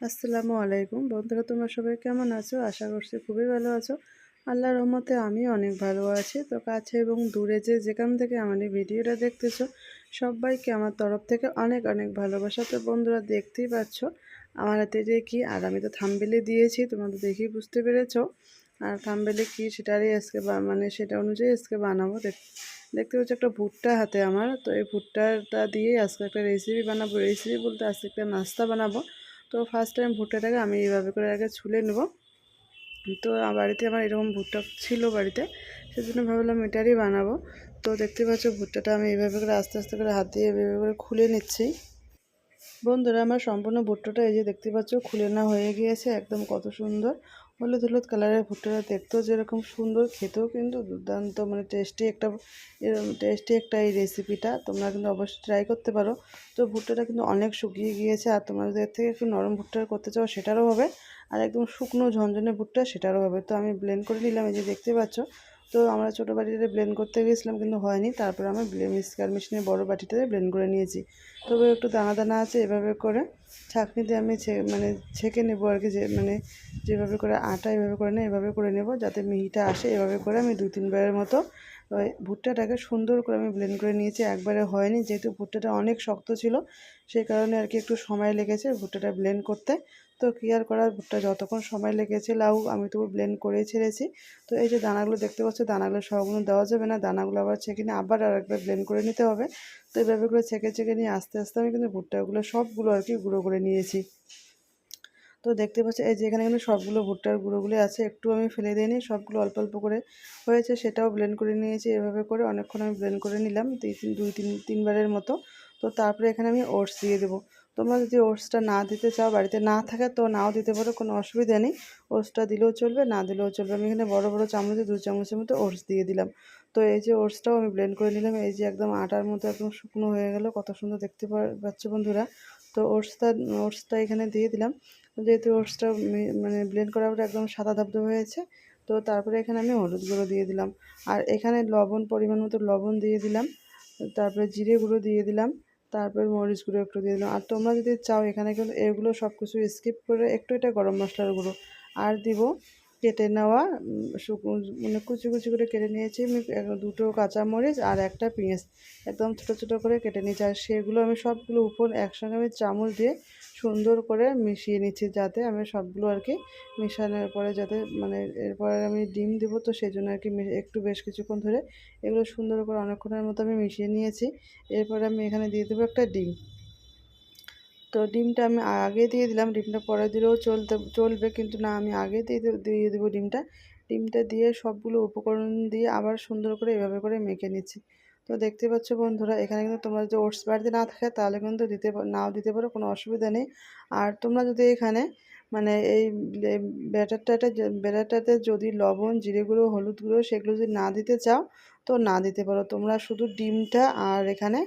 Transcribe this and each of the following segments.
আসসালামু আলাইকুম। বন্ধুরা, তোমরা সবাই কেমন আছো? আশা করছি খুবই ভালো আছো। আল্লাহর রহমতে আমি অনেক ভালো আছি। তো কাছে এবং দূরে যে যেখান থেকে আমার এই ভিডিওটা দেখতেছো, সবাইকে আমার তরফ থেকে অনেক অনেক ভালোবাসা। তো বন্ধুরা, দেখতেই পাচ্ছ, আমার হাতে যে কী, আর আমি তো থামবেলে দিয়েছি তোমাদের দেখেই বুঝতে পেরেছ। আর থামবেলে কি, সেটারই আজকে মানে সেটা অনুযায়ী আজকে বানাবো। দেখ, দেখতে পাচ্ছি একটা ভুট্টা হাতে আমার। তো এই ভুট্টাটা দিয়েই আজকে একটা রেসিপি বানাবো। রেসিপি বলতে আজকে একটা নাস্তা বানাবো। তো ফার্স্ট টাইম ভুট্টাটাকে আমি এইভাবে করে আগে ছুলে নেব। তো বাড়িতে আমার এরকম ভুট্টা ছিল বাড়িতে, সেজন্য ভাবলাম এটারই বানাবো। তো দেখতে পাচ্ছ ভুট্টাটা আমি এইভাবে করে আস্তে আস্তে করে হাত দিয়ে এভাবে করে খুলে নিচ্ছি। বন্ধুরা, আমার সম্পূর্ণ ভুট্টাটা এই যে দেখতে পাচ্ছ খুলে না হয়ে গিয়েছে, একদম কত সুন্দর। হলুদ হলুদ কালারের ভুট্টাটা দেখতেও যেরকম সুন্দর, খেতেও কিন্তু দুর্দান্ত মানে টেস্টি একটা এরকম টেস্টি একটা এই রেসিপিটা তোমরা কিন্তু অবশ্যই ট্রাই করতে পারো। তো ভুট্টাটা কিন্তু অনেক শুকিয়ে গিয়েছে, আর তোমরা এর থেকে একটু নরম ভুট্টা করতে চাও, সেটারও হবে। আর একদম শুকনো ঝনঝনে ভুট্টা, সেটারও হবে। তো আমি ব্লেন্ড করে নিলাম, এই যে দেখতে পাচ্ছ। তো আমরা ছোটো বাটিতে ব্লেন্ড করতে গিয়েছিলাম কিন্তু হয়নি। তারপর আমি মিক্সার মেশিনে বড় বাটিটাতে ব্লেন্ড করে নিয়েছি। তবে একটু দানা দানা আছে, এভাবে করে ছাঁকনি দিয়ে আমি মানে ছেঁকে নেব আর কি, যে মানে যেভাবে করে আটা এভাবে করে নেই, এভাবে করে নেব, যাতে মিহিটা আসে। এভাবে করে আমি দু তিনবারের মতো ভুট্টাটাকে সুন্দর করে আমি ব্লেন্ড করে নিয়েছি। একবারে হয়নি, যেহেতু ভুট্টাটা অনেক শক্ত ছিল, সেই কারণে আর কি একটু সময় লেগেছে ভুট্টাটা ব্লেন্ড করতে। তো ক্লিয়ার করার ভুট্টা যতক্ষণ সময় লেগেছে লাউ আমি তো ব্লেন্ড করে ছেড়েছি। তো এই যে দানাগুলো দেখতে পাচ্ছ, দানাগুলো সবগুলো দেওয়া যাবে না, দানাগুলো আবার ছেঁকে নিয়ে আবার আর একবার ব্লেন্ড করে নিতে হবে। তো এইভাবে করে ছেঁকে ছেঁকে নিয়ে আস্তে আস্তে আমি কিন্তু ভুট্টাগুলো সবগুলো আর কি গুঁড়ো করে নিয়েছি। তো দেখতে পাচ্ছি, এই যে এখানে কিন্তু সবগুলো ভুট্টার গুঁড়োগুলি আছে, একটু আমি ফেলে দিইনি সবগুলো অল্প অল্প করে হয়েছে, সেটাও ব্লেন্ড করে নিয়েছি, এভাবে করে অনেকক্ষণ আমি ব্লেন্ড করে নিলাম, দুই তিন দুই তিন, তিনবারের মতো। তো তারপরে এখানে আমি ওটস দিয়ে দেবো। তোমরা যদি ওটসটা না দিতে চাও, বাড়িতে না থাকে, তো নাও দিতে পারো, কোনো অসুবিধা নেই। ওটসটা দিলেও চলবে, না দিলেও চলবে। আমি এখানে বড় বড় চামচে, দু চামচের মতো ওটস দিয়ে দিলাম। তো এই যে ওটসটাও আমি ব্লেন্ড করে নিলাম। এই যে একদম আটার মতো একদম শুকনো হয়ে গেল, কত সুন্দর দেখতে পাচ্ছ বন্ধুরা। তো ওটসটা ওটসটা এখানে দিয়ে দিলাম। যেহেতু ওটসটা মানে ব্লেন্ড করার পরে একদম সাদা ধাবধব হয়েছে, তো তারপরে এখানে আমি হলুদ গুঁড়ো দিয়ে দিলাম। আর এখানে লবণ, পরিমাণ মতো লবণ দিয়ে দিলাম। তারপরে জিরে গুঁড়ো দিয়ে দিলাম। তারপর মরিচ গুঁড়ো একটু দিয়ে দিলাম। আর তোমরা যদি চাও এখানে কিন্তু এগুলো সব কিছু স্কিপ করে একটু এটা গরম মশলার গুঁড়ো আর দিব কেটে নেওয়া মানে কুচি কুচি করে কেটে নিয়েছি। আমি দুটো কাঁচামরিচ আর একটা পেঁয়াজ। একদম ছোটো ছোটো করে কেটে নিয়েছি। আর সেগুলো আমি সবগুলো উপর একসঙ্গে আমি চামচ দিয়ে সুন্দর করে মিশিয়ে নিচ্ছি যাতে আমি সবগুলো আর কি মিশানোর পরে যাতে মানে এরপরে আমি ডিম দেবো তো সেই জন্য আর কি একটু বেশ কিছুক্ষণ ধরে এগুলো সুন্দর করে অনেকক্ষণের মতো আমি মিশিয়ে নিয়েছি। এরপরে আমি এখানে দিয়ে দেবো একটা ডিম। তো ডিমটা আমি আগে দিয়ে দিলাম, ডিমটা পরে দিলেও চলতে, চলবে, কিন্তু না, আমি আগে দিয়ে দিয়ে দেবো ডিমটা। ডিমটা দিয়ে সবগুলো উপকরণ দিয়ে আবার সুন্দর করে এভাবে করে মেখে নিচ্ছি। তো দেখতে পাচ্ছ বন্ধুরা, এখানে কিন্তু তোমরা যদি ওটস বাড়িতে না থাকে, তাহলে কিন্তু দিতে নাও দিতে পারো, কোনো অসুবিধা নেই। আর তোমরা যদি এখানে মানে এই ব্যাটারটাতে ব্যাটারটাতে যদি লবণ, জিরে গুঁড়ো, হলুদ গুঁড়ো, সেগুলো যদি না দিতে চাও, তো না দিতে পারো। তোমরা শুধু ডিমটা আর এখানে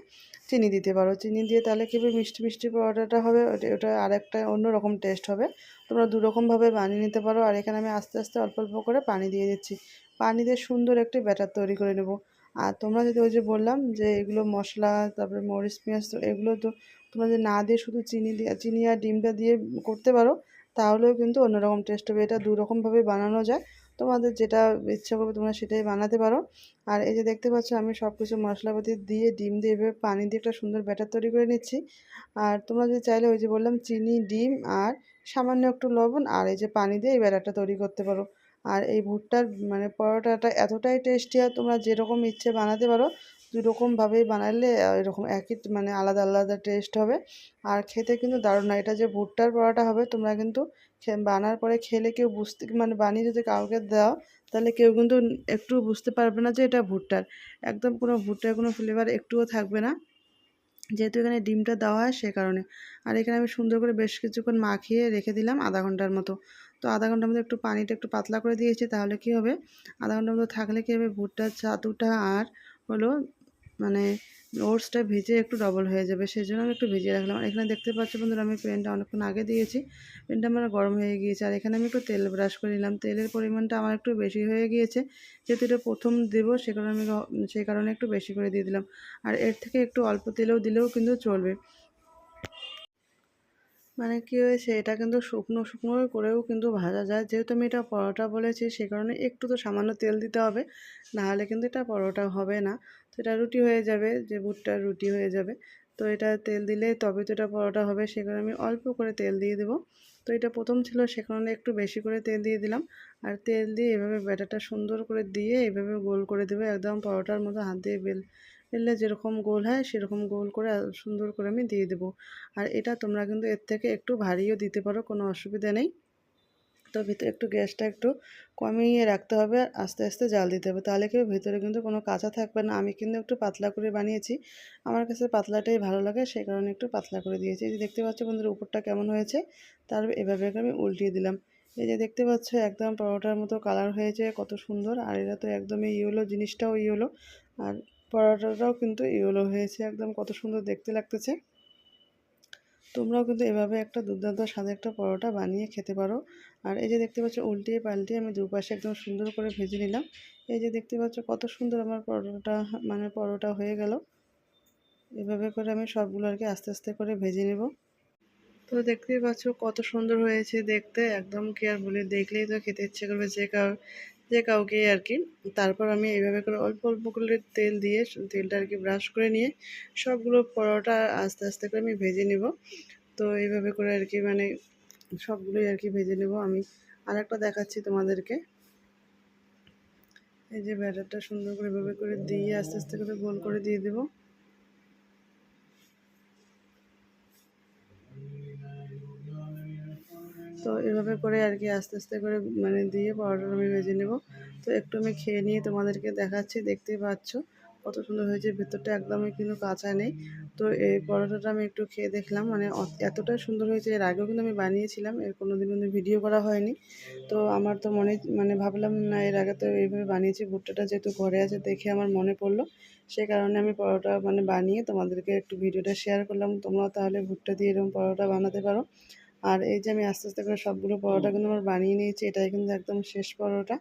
চিনি দিতে পারো। চিনি দিয়ে তাহলে কী মিষ্টি মিষ্টি পরোটাটা হবে। ওটা আর একটা অন্যরকম টেস্ট হবে। তোমরা দুরকমভাবে বানিয়ে নিতে পারো। আর এখানে আমি আস্তে আস্তে অল্প অল্প করে পানি দিয়ে দিচ্ছি। পানি দিয়ে সুন্দর একটি ব্যাটার তৈরি করে নেব। আর তোমরা যদি ওই যে বললাম যে এগুলো মশলা, তারপরে মরিচ, পেঁয়াজ, তো এগুলো তো তোমরা যদি না দিয়ে শুধু চিনি দিয়ে চিনি আর ডিমটা দিয়ে করতে পারো, তাহলেও কিন্তু অন্যরকম টেস্ট হবে। এটা দুরকমভাবে বানানো যায়। তোমাদের যেটা ইচ্ছা করবে তোমরা সেটাই বানাতে পারো। আর এই যে দেখতে পাচ্ছ, আমি সব কিছু মশলাপাতি দিয়ে, ডিম দিয়ে, এভাবে পানি দিয়ে একটা সুন্দর ব্যাটার তৈরি করে নিচ্ছি। আর তোমরা যদি চাইলে ওই যে বললাম, চিনি, ডিম আর সামান্য একটু লবণ আর এই যে পানি দিয়ে এই ব্যাটারটা তৈরি করতে পারো। আর এই ভুট্টার মানে পরোটাটা এতটাই টেস্টি আর তোমরা যেরকম ইচ্ছে বানাতে পারো, দুরকমভাবেই বানালে এরকম একই মানে আলাদা আলাদা টেস্ট হবে। আর খেতে কিন্তু দারুণ না এটা যে ভুট্টার পরোটা হবে, তোমরা কিন্তু বানার পরে খেলে কেউ বুঝতে মানে বানিয়ে যদি কাউকে দাও, তাহলে কেউ কিন্তু একটু বুঝতে পারবে না যে এটা ভুট্টার। একদম কোনো ভুট্টার কোনো ফ্লেভার একটুও থাকবে না। যেহেতু এখানে ডিমটা দেওয়া হয় সে কারণে। আর এখানে আমি সুন্দর করে বেশ কিছুক্ষণ মাখিয়ে রেখে দিলাম আধা ঘণ্টার মতো। তো আধা ঘণ্টার মধ্যে একটু পানিটা একটু পাতলা করে দিয়েছি, তাহলে কী হবে? আধা ঘণ্টার মতো থাকলে কী হবে? ভুট্টার ছাতুটা আর হলো মানে ওটসটা ভেজে একটু ডবল হয়ে যাবে সেই জন্য আমি একটু ভিজিয়ে রাখলাম। আর এখানে দেখতে পাচ্ছি বন্ধুরা, আমি পেনটা অনেকক্ষণ আগে দিয়েছি। পেনটা আমার গরম হয়ে গিয়েছে, আর এখানে আমি একটু তেল ব্রাশ করে নিলাম। তেলের পরিমাণটা আমার একটু বেশি হয়ে গিয়েছে, যেহেতু এটা প্রথম দেবো, সে কারণে আমি সেই কারণে একটু বেশি করে দিয়ে দিলাম। আর এর থেকে একটু অল্প তেলেও দিলেও কিন্তু চলবে। মানে কী হয়েছে, এটা কিন্তু শুকনো শুকনো করেও কিন্তু ভাজা যায়। যেহেতু আমি এটা পরোটা বলেছি, সে কারণে একটু তো সামান্য তেল দিতে হবে, নাহলে কিন্তু এটা পরোটা হবে না। তো এটা রুটি হয়ে যাবে, যে বুটটা রুটি হয়ে যাবে। তো এটা তেল দিলে তবে তো এটা পরোটা হবে, সে কারণে আমি অল্প করে তেল দিয়ে দেবো। তো এটা প্রথম ছিল, সে কারণে একটু বেশি করে তেল দিয়ে দিলাম। আর তেল দিয়ে এভাবে ব্যাটারটা সুন্দর করে দিয়ে এভাবে গোল করে দেবো, একদম পরোটার মতো হাত দিয়ে বেল বেললে যেরকম গোল হয়, সেরকম গোল করে সুন্দর করে আমি দিয়ে দেবো। আর এটা তোমরা কিন্তু এর থেকে একটু ভারীও দিতে পারো, কোনো অসুবিধা নেই। তো ভিতরে একটু গ্যাসটা একটু কমিয়ে রাখতে হবে, আর আস্তে আস্তে জাল দিতে হবে। তাহলে কেউ ভিতরে কিন্তু কোনো কাঁচা থাকবে না। আমি কিন্তু একটু পাতলা করে বানিয়েছি। আমার কাছে পাতলাটাই ভালো লাগে, সেই কারণে একটু পাতলা করে দিয়েছি। এই যে দেখতে পাচ্ছ বন্ধুরা, উপরটা কেমন হয়েছে? তার এভাবে আমি উল্টিয়ে দিলাম। এই যে দেখতে পাচ্ছ, একদম পরোটার মতো কালার হয়েছে, কত সুন্দর। আর এটা তো একদমই ইয়েলো, জিনিসটাও ইয়েলো। আর পরোটাটাও কিন্তু ইয়েলো হয়েছে একদম কত সুন্দর দেখতে লাগতেছে। তোমরাও কিন্তু এভাবে একটা দুর্দান্ত স্বাদের একটা পরোটা বানিয়ে খেতে পারো। আর এই যে দেখতে পাচ্ছ উল্টিয়ে পাল্টিয়ে আমি দুপাশে একদম সুন্দর করে ভেজে নিলাম। এই যে দেখতে পাচ্ছ কত সুন্দর আমার পরোটা মানে পরোটা হয়ে গেল। এভাবে করে আমি সবগুলো আর কি আস্তে আস্তে করে ভেজে নেব। তো দেখতেই পাচ্ছ কত সুন্দর হয়েছে দেখতে, একদম কি আর বলি, দেখলেই তো খেতে ইচ্ছে করবে যে কাউ যে কাউকে আর কি। তারপর আমি এইভাবে করে অল্প অল্প করে তেল দিয়ে তেলটা আর কি ব্রাশ করে নিয়ে সবগুলো পরোটা আস্তে আস্তে করে আমি ভেজে নেব। তো এইভাবে করে আর কি মানে সবগুলোই আর কি ভেজে নেব। আমি আর একটা দেখাচ্ছি তোমাদেরকে। এই যে ব্যাটারটা সুন্দর করে এভাবে করে দিয়ে আস্তে আস্তে করে গোল করে দিয়ে দেবো। তো এভাবে করে আর কি আস্তে আস্তে করে মানে দিয়ে পরোটাটা আমি ভেজে নেব। তো একটু আমি খেয়ে নিয়ে তোমাদেরকে দেখাচ্ছি, দেখতেই পাচ্ছ। কত সুন্দর হয়েছে, ভেতরটা একদমই কিন্তু কাঁচা নেই। তো এই পরোটাটা আমি একটু খেয়ে দেখলাম মানে এতটাই সুন্দর হয়েছে। এর আগেও কিন্তু আমি বানিয়েছিলাম, এর কোনো দিন কিন্তু ভিডিও করা হয়নি। তো আমার তো মনে মানে ভাবলাম না, এর আগে তো এইভাবে বানিয়েছি, ভুট্টাটা যেহেতু ঘরে আছে দেখে আমার মনে পড়ল। সে কারণে আমি পরোটা মানে বানিয়ে তোমাদেরকে একটু ভিডিওটা শেয়ার করলাম। তোমরাও তাহলে ভুট্টা দিয়ে এরকম পরোটা বানাতে পারো। আর এই যে আমি আস্তে আস্তে করে সবগুলো পরোটা কিন্তু আমার বানিয়ে নিয়েছি, এটাই কিন্তু একদম শেষ পরোটা।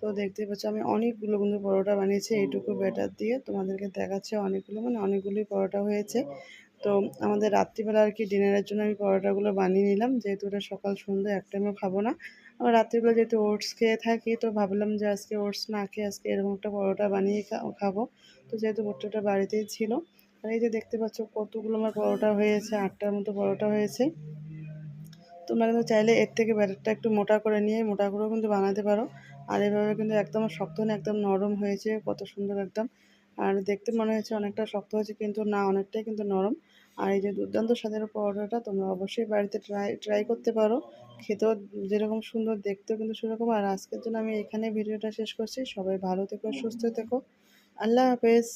তো দেখতে পাচ্ছ আমি অনেকগুলো কিন্তু পরোটা বানিয়েছি, এইটুকু ব্যাটার দিয়ে তোমাদেরকে দেখাচ্ছে অনেকগুলো মানে অনেকগুলোই পরোটা হয়েছে। তো আমাদের রাত্রিবেলা আর কি ডিনারের জন্য আমি পরোটাগুলো বানিয়ে নিলাম, যেহেতু ওটা সকাল সন্ধ্যা, এক টাইমও খাব না। আবার রাত্রিবেলা যেহেতু ওটস খেয়ে থাকি, তো ভাবলাম যে আজকে ওটস না খেয়ে আজকে এরকম একটা পরোটা বানিয়ে খাব। তো যেহেতু ভুট্টাটা বাড়িতেই ছিল, আর এই যে দেখতে পাচ্ছ কতগুলো আমার পরোটা হয়েছে, আটটার মতো পরোটা হয়েছে। তোমরা কিন্তু চাইলে এর থেকে ব্যাটারটা একটু মোটা করে নিয়ে মোটা করেও কিন্তু বানাতে পারো। আর এভাবে কিন্তু একদম শক্ত না, একদম নরম হয়েছে, কত সুন্দর একদম। আর দেখতে মনে হয়েছে অনেকটা শক্ত হয়েছে, কিন্তু না, অনেকটাই কিন্তু নরম। আর এই যে দুর্দান্ত স্বাদের পরোটাটা তোমরা অবশ্যই বাড়িতে ট্রাই ট্রাই করতে পারো। খেতেও যেরকম সুন্দর, দেখতেও কিন্তু সেরকম। আর আজকের জন্য আমি এখানে ভিডিওটা শেষ করছি। সবাই ভালো থেকো, সুস্থ থেকো। আল্লাহ হাফেজ।